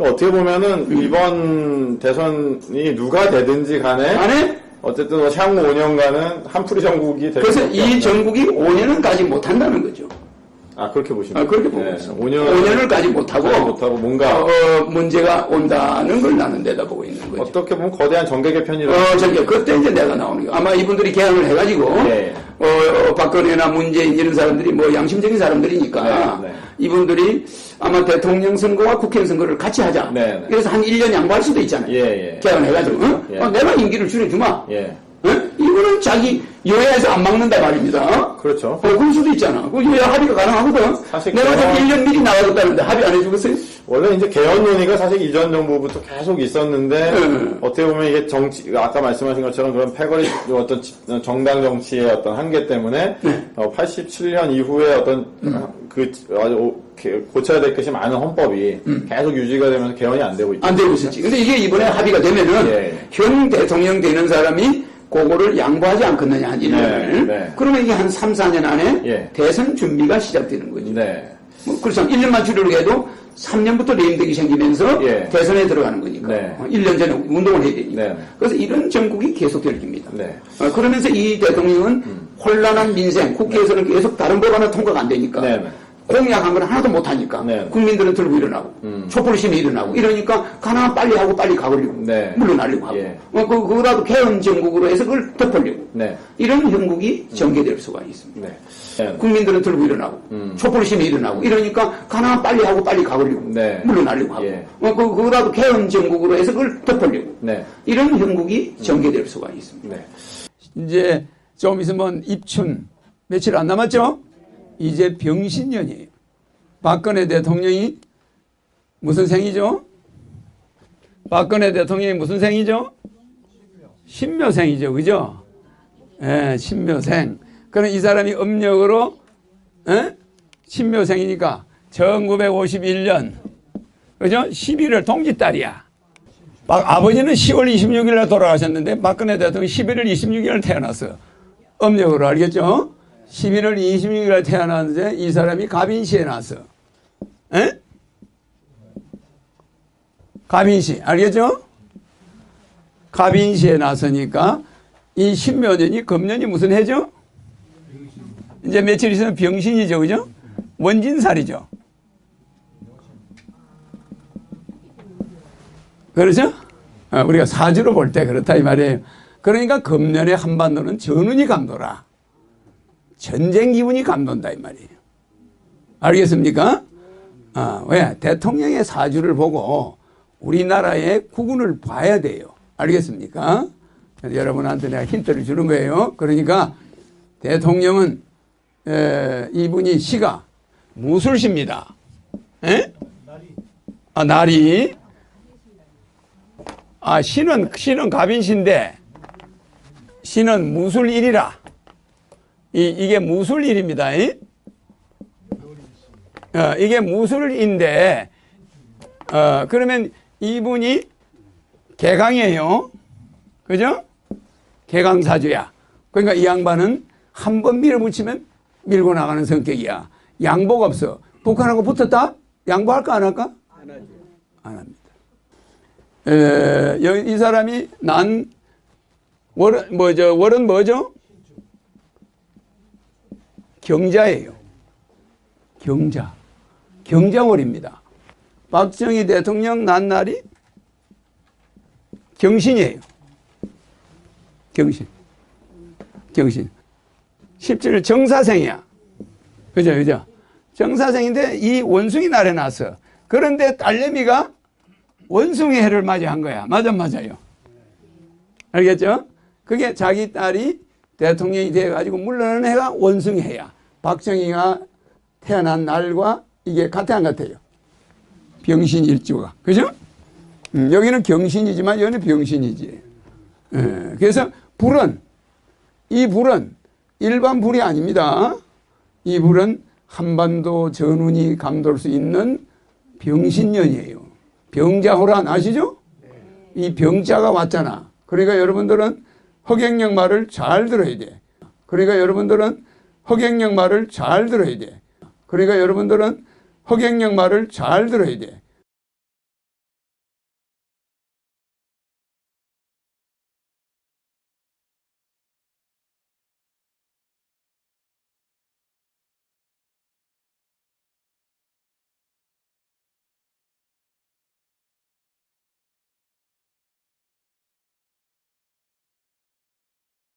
어떻게 보면은 이번 대선이 누가 되든지 간에 안에 어쨌든 뭐 향후 5년간은 한풀이 정국이 될 그래서 이. 정국이 5년은 가지 못한다는 거죠. 아 그렇게 보시면 아, 그렇게 보고 있어. 5년 5년을 가지 못하고, 못하고 뭔가 어, 어, 문제가 온다는 걸 나는 내다보고 있는 거죠. 어떻게 보면 거대한 정계 개편이라 어, 저기, 그때 이제 내가 나오는 거. 아마 이분들이 개항을 해가지고, 예. 어, 어, 박근혜나 문재인 이런 사람들이 뭐 양심적인 사람들이니까, 네, 네. 이분들이 아마 대통령 선거와 국회의원 선거를 같이 하자. 네, 네. 그래서 한 1년 양보할 수도 있잖아요. 예, 예. 개항을 해가지고, 어? 예. 어, 내가 임기를 줄여주마. 예 어? 이거는 자기 여야에서 안 막는다 말입니다. 어? 그렇죠. 어, 그럴 수도 있잖아. 그 여야 합의가 가능하거든. 사실 내가 좀 1년 미리 나가줬다는데 합의 안 해주겠어요? 원래 이제 개헌 논의가 사실 이전 정부부터 계속 있었는데 음. 어떻게 보면 이게 정치 아까 말씀하신 것처럼 그런 패거리 어떤 지- 정당 정치의 어떤 한계 때문에 네. 어, 87년 이후에 어떤 음. 그 아주 고쳐야 될 것이 많은 헌법이 음. 계속 유지가 되면서 개헌이 안 되고 있죠. 안 되고 있었지. 근데 이게 이번에 합의가 되면은 예. 현 대통령 되는 사람이 그거를 양보하지 않겠느냐, 한 1년을. 네, 네. 그러면 이게 한 3, 4년 안에 예. 대선 준비가 시작되는 거지. 네. 뭐 그렇죠. 1년만 줄이려고 해도 3년부터 레임덕이 생기면서 예. 대선에 들어가는 거니까. 네. 어, 1년 전에 운동을 해야 되니까. 네. 그래서 이런 정국이 계속될 겁니다. 네. 어, 그러면서 이 대통령은 혼란한 민생, 국회에서는 계속 다른 법안은 통과가 안 되니까 네, 네. 공약한 건 하나도 못 하니까 네. 국민들은 들고 일어나고 촛불심이 일어나고 이러니까 가나 빨리 하고 빨리 가버리고 네. 물러나려고 하고 예. 어, 그, 그거라도 개헌 정국으로 해서 그걸 덮으려고 네. 이런 형국이 전개될 수가 있습니다. 네. 네. 국민들은 들고 일어나고 촛불심이 일어나고 이러니까 가나 빨리 하고 빨리 가버리고 네. 물러나려고 하고 예. 어, 그, 그거라도 개헌 정국으로 해서 그걸 덮으려고 네. 이런 형국이 전개될 수가 있습니다. 네. 이제 좀 있으면 입춘 며칠 안 남았죠? 이제 병신년이에요. 박근혜 대통령이 무슨 생이죠? 박근혜 대통령이 무슨 생이죠? 신묘생이죠. 그죠? 예, 신묘생. 그럼 이 사람이 음력으로 예? 신묘생이니까 1951년 그죠? 11월 동짓달이야. 막 아버지는 10월 26일 날 돌아가셨는데 박근혜 대통령이 11월 26일 날 태어났어요. 음력으로 알겠죠? 11월 26일 날 태어났는데 이 사람이 가빈시에 났어. 에? 가빈시 알겠죠? 가빈시에 났으니까 이 신묘년이 금년이 무슨 해죠? 이제 며칠 있으면 병신이죠, 그죠? 원진살이죠. 그렇죠? 어, 우리가 사주로 볼 때 그렇다 이 말이에요. 그러니까 금년에 한반도는 전운이 감도라. 전쟁 기분이 감돈다 이 말이에요. 알겠습니까? 아, 왜? 대통령의 사주를 보고 우리나라의 국운을 봐야 돼요. 알겠습니까? 여러분한테 내가 힌트를 주는 거예요. 그러니까 대통령은 에, 이분이 시가 무술시입니다. 에? 아, 날이 아, 신은, 신은 갑인신데, 신은 무술일이라. 이, 이게 무술일입니다. 이? 어, 이게 무술인데, 어, 그러면 이분이 개강이에요. 그죠? 개강사주야. 그러니까 이 양반은 한 번 밀어붙이면 밀고 나가는 성격이야. 양보가 없어. 북한하고 붙었다? 양보할까, 안 할까? 안 합니다. 에, 이 사람이 난 월은 뭐죠? 월은 뭐죠? 경자예요. 경자. 경자월입니다. 박정희 대통령 난 날이 경신이에요. 경신. 경신. 17일 정사생이야. 그죠, 그죠? 정사생인데 이 원숭이 날에 났어. 그런데 딸내미가 원숭이 해를 맞이한 거야. 맞아, 맞아요. 알겠죠? 그게 자기 딸이 대통령이 돼가지고 물러나는 해가 원숭이 해야. 박정희가 태어난 날과 이게 같아, 안 같아요? 병신 일주가. 그죠? 음, 여기는 경신이지만 여기는 병신이지. 예, 그래서 불은, 이 불은 일반 불이 아닙니다. 이 불은 한반도 전운이 감돌 수 있는 병신년이에요. 병자호란 아시죠? 이 병자가 왔잖아. 그러니까 여러분들은 허경영 말을 잘 들어야 돼. 그러니까 여러분들은 허경영 말을 잘 들어야 돼. 그러니까 여러분들은 허경영 말을 잘 들어야 돼.